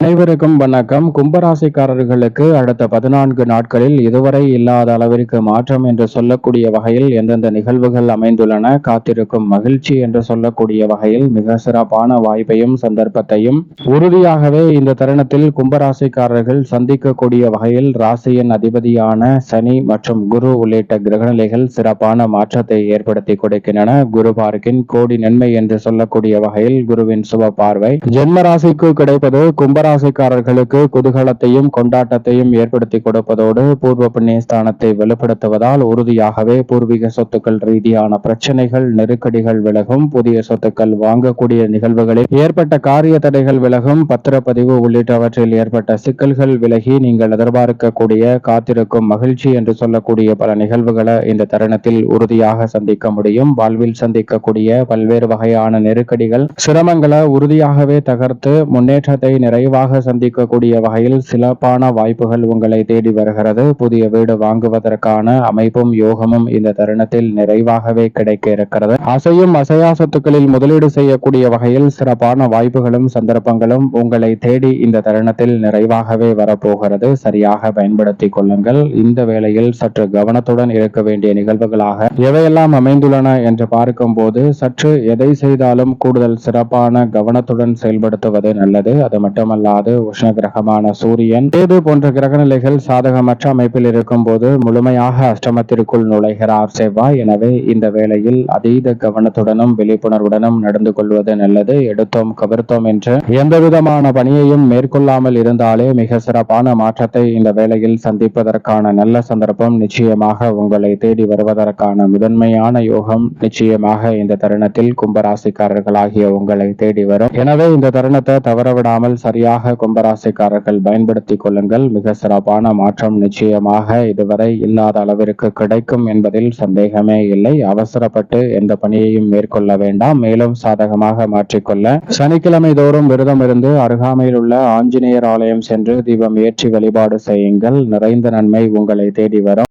அனைவருக்கும் வணக்கம். கும்பராசிக்காரர்களுக்கு அடுத்த பதினான்கு நாட்களில் இதுவரை இல்லாத அளவிற்கு மாற்றம் என்று சொல்லக்கூடிய வகையில் எந்தெந்த நிகழ்வுகள் அமைந்துள்ளன காத்திருக்கும் மகிழ்ச்சி என்று சொல்லக்கூடிய வகையில் மிக சிறப்பான வாய்ப்பையும் சந்தர்ப்பத்தையும் உறுதியாகவே இந்த தருணத்தில் கும்பராசிக்காரர்கள் சந்திக்கக்கூடிய வகையில் ராசியின் அதிபதியான சனி மற்றும் குரு உள்ளிட்ட கிரகநிலைகள் சிறப்பான மாற்றத்தை ஏற்படுத்தி கொடுக்கின்றன. குரு பார்க்கின் கோடி நன்மை என்று சொல்லக்கூடிய வகையில் குருவின் சுப பார்வை. ஜென்ம ராசிக்கு கிடைப்பது கும்பராசிக்காரர்களுக்கு குதூகலத்தையும் கொண்டாட்டத்தையும் ஏற்படுத்தி கொடுப்பதோடு பூர்வ புண்ணியஸ்தானத்தை வெளிப்படுத்துவதால் உறுதியாகவே பூர்வீக சொத்துக்கள் ரீதியான பிரச்சனைகள் நெருக்கடிகள் விலகும். புதிய சொத்துக்கள் வாங்கக்கூடிய நிகழ்வுகளில் ஏற்பட்ட காரிய தடைகள் விலகும். பத்திரப்பதிவு உள்ளிட்டவற்றில் ஏற்பட்ட சிக்கல்கள் விலகி நீங்கள் எதிர்பார்க்கக்கூடிய காத்திருக்கும் மகிழ்ச்சி என்று சொல்லக்கூடிய பல நிகழ்வுகளை இந்த தருணத்தில் உறுதியாக சந்திக்க முடியும். வாழ்வில் சந்திக்கக்கூடிய பல்வேறு வகையான நெருக்கடிகள் சிரமங்களை உறுதியாகவே தகர்த்து முன்னேற்றத்தை நிறைவாக சந்திக்கக்கூடிய வகையில் சிறப்பான வாய்ப்புகள் உங்களை தேடி வருகிறது. புதிய வீடு வாங்குவதற்கான அமைப்பும் யோகமும் இந்த தருணத்தில் நிறைவாகவே கிடைக்க இருக்கிறது. அசையும் அசையா சொத்துக்களில் முதலீடு செய்யக்கூடிய வகையில் சிறப்பான வாய்ப்புகளும் சந்தர்ப்பங்களும் உங்களை தேடி இந்த தருணத்தில் நிறைவாகவே வரப்போகிறது. சரியாக பயன்படுத்திக் கொள்ளுங்கள். இந்த வேளையில் சற்று கவனத்துடன் இருக்க வேண்டிய நிகழ்வுகளாக எவையெல்லாம் அமைந்துள்ளன என்று பார்க்கும்போது சற்று எதை செய்தாலும் கூடுதல் சிறப்பான கவனத்துடன் செயல்படுத்துவது நல்லது. அது மட்டுமல்ல அல்லாது உஷ்ண கிரகமான சூரியன். கேது போன்ற கிரகநிலைகள் சாதகமற்ற அமைப்பில் இருக்கும்போது முழுமையாக அஷ்டமத்திற்குள் நுழைகிறார் செவ்வாய். எனவே இந்த வேளையில் அதீத கவனத்துடனும் விழிப்புணர்வுடனும் நடந்து கொள்வது நல்லது. எடுத்தோம் கவிர்த்தோம் என்று எந்த விதமான பணியையும் மேற்கொள்ளாமல் இருந்தாலே மிக சிறப்பான மாற்றத்தை இந்த வேளையில் சந்திப்பதற்கான நல்ல சந்தர்ப்பம் நிச்சயமாக உங்களை தேடி வருவதற்கான முதன்மையான யோகம் நிச்சயமாக இந்த தருணத்தில் கும்பராசிக்காரர்களாகிய உங்களை தேடி வரும். எனவே இந்த தருணத்தை தவறவிடாமல் சரியாக கும்பராசிக்காரர்கள் பயன்படுத்திக் கொள்ளுங்கள். மிக சிறப்பான மாற்றம் நிச்சயமாக இதுவரை இல்லாத அளவிற்கு கிடைக்கும் என்பதில் சந்தேகமே இல்லை. அவசரப்பட்டு எந்த பணியையும் மேற்கொள்ள வேண்டாம். மேலும் சாதகமாக மாற்றிக்கொள்ள சனிக்கிழமை தோறும் விரதம் இருந்து அருகாமையில் உள்ள ஆஞ்சநேயர் ஆலயம் சென்று தீபம் ஏற்றி வழிபாடு செய்யுங்கள். நிறைந்த நன்மை உங்களை தேடி வரும்.